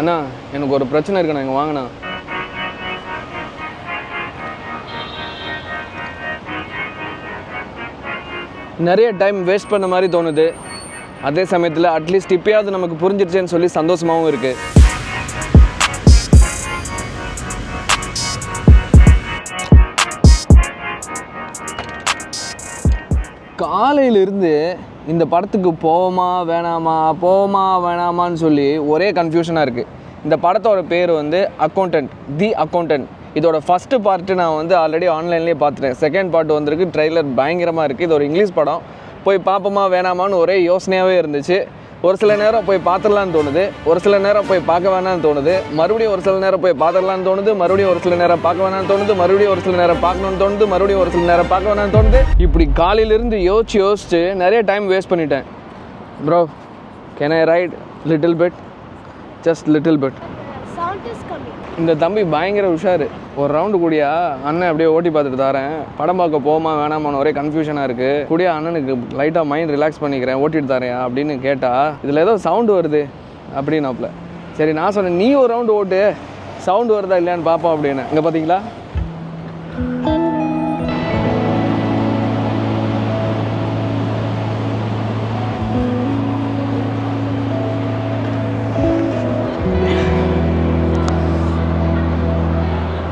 அண்ணா எனக்கு ஒரு பிரச்சனை இருக்குண்ணா இங்கே வாங்கண்ணா. நிறைய டைம் வேஸ்ட் பண்ண மாதிரி தோணுது. அதே சமயத்தில் அட்லீஸ்ட் இப்பயாவது நமக்கு புரிஞ்சிருச்சேன்னு சொல்லி சந்தோஷமாகவும் இருக்குது காலையிலிருந்து இந்த படத்துக்கு போவோமா வேணாமா? போவோமா வேணாமான்னு சொல்லி ஒரே கன்ஃபியூஷனாக இருக்குது இந்த படத்தோட பேர் வந்து அக்கௌண்டன்ட் தி அக்கௌண்டன்ட் இதோட ஃபஸ்ட்டு பார்ட்டு நான் வந்து ஆல்ரெடி ஆன்லைன்லேயே பார்த்துட்டேன். செகண்ட் பார்ட் வந்திருக்கு ட்ரெய்லர் பயங்கரமாக இருக்குது இது ஒரு இங்கிலீஷ் படம். போய் பார்ப்போமா வேணாமான்னு ஒரே யோசனையாகவே இருந்துச்சு. ஒரு சில நேரம் போய் பார்த்துடலான்னு தோணுது. ஒரு சில நேரம் போய் பார்க்க வேணாம்னு தோணுது. மறுபடியும் ஒரு சில நேரம் போய் பார்த்துடலான்னு தோணுது. மறுபடியும் ஒரு சில நேரம் பார்க்க வேணாம்னு தோணுது. மறுபடியும் ஒரு சில நேரம் பார்க்கணும்னு தோணுது. மறுபடியும் ஒரு சில நேரம் பார்க்க வேணாம்னு தோணுது. இப்படி காலையிலேருந்து யோசிச்சு யோசிச்சு நிறைய டைம் வேஸ்ட் பண்ணிட்டேன். Bro can I write little bit just little bit இந்த தம்பி பயங்கர உஷாரு. ஒரு ரவுண்டு கூடியா அண்ணன் அப்படியே ஓட்டி பார்த்துட்டு தாரேன். படம் பார்க்க போமா வேணாமான்னு ஒரே கன்ஃபியூஷனாக இருக்குது கூடியா அண்ணனுக்கு லைட்டாக மைண்ட் ரிலாக்ஸ் பண்ணிக்கிறேன் ஓட்டிட்டு தரேன் அப்படின்னு கேட்டா இதில் ஏதோ சவுண்டு வருது அப்படின்னாப்புல சரி நான் சொன்னேன் நீ ஒரு ரவுண்டு ஓட்டு. சவுண்டு வருதா இல்லையான்னு பார்ப்போம் அப்படின்னு. இங்கே பார்த்தீங்களா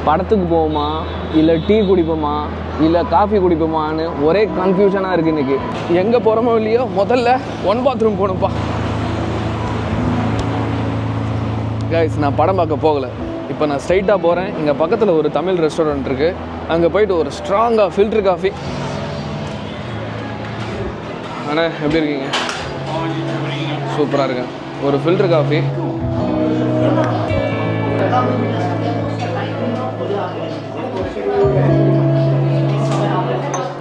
படத்துக்கு போவோமா? இல்லை டீ குடிப்போமா? இல்லை காஃபி குடிப்போமான்னு ஒரே கன்ஃபியூஷனாக இருக்குது இன்றைக்கி எங்கே போகிறோமோ இல்லையோ முதல்ல ஒன் பாத்ரூம் போகணும்ப்பா கைஸ் நான் படம் பார்க்க போகலை. இப்போ நான் ஸ்ட்ரைட்டாக போகிறேன் இங்கே பக்கத்தில் ஒரு தமிழ் ரெஸ்டாரண்ட் இருக்குது அங்கே போயிட்டு ஒரு ஸ்ட்ராங்காக ஃபில்ட்ரு காஃபி அண்ணா எப்படி இருக்கீங்க? சூப்பராக இருக்கேன். ஒரு ஃபில்ட்ரு காஃபி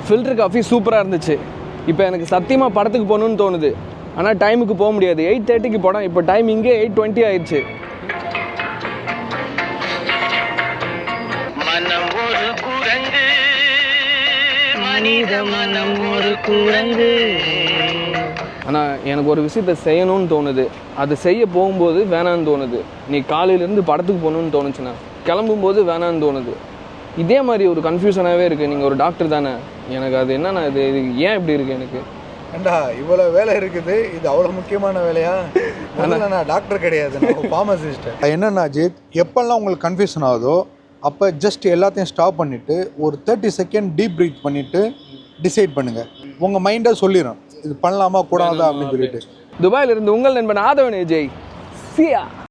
ஃபில்டர் காஃபி சூப்பராக இருந்துச்சு. இப்போ எனக்கு சத்தியமாக படத்துக்கு போகணுன்னு தோணுது. ஆனால் டைமுக்கு போக முடியாது. எயிட் தேர்ட்டிக்கு படம் இப்போ டைம் இங்கே எயிட் டுவெண்ட்டி ஆயிடுச்சு. மனம் ஒரு குரங்கு. மனித மனம் ஒரு குரங்கு. ஆனால் எனக்கு ஒரு விஷயத்த செய்யணும்னு தோணுது. அது செய்ய போகும்போது வேணான்னு தோணுது. நீ காலையிலேருந்து படத்துக்கு போகணுன்னு தோணுச்சுன்னா. கிளம்பும்போது வேணான்னு தோணுது. இதே மாதிரி ஒரு கன்ஃபியூஷனாகவே இருக்குது நீங்கள் ஒரு டாக்டர் தானே? எனக்கு அது என்னன்னா இது இது ஏன் இப்படி இருக்குது எனக்கு? ஏண்டா இவ்வளோ வேலை இருக்குது. இது அவ்வளோ முக்கியமான வேலையா? முதல்ல நான் டாக்டர் கிடையாது. நான் ஃபார்மசிஸ்ட் என்னன்னா அஜித் எப்பெல்லாம் உங்களுக்கு கன்ஃபியூஷன் ஆகுதோ அப்போ ஜஸ்ட் எல்லாத்தையும் ஸ்டாப் பண்ணிவிட்டு ஒரு தேர்ட்டி செகண்ட் டீப் ப்ரீத் பண்ணிவிட்டு டிசைட் பண்ணுங்கள் உங்கள் மைண்டை சொல்லிடும் இது பண்ணலாமா கூடாதா அப்படின்னு சொல்லிட்டு. துபாயிலிருந்து உங்கள் நண்பன் ஆதவன் விஜய் சியா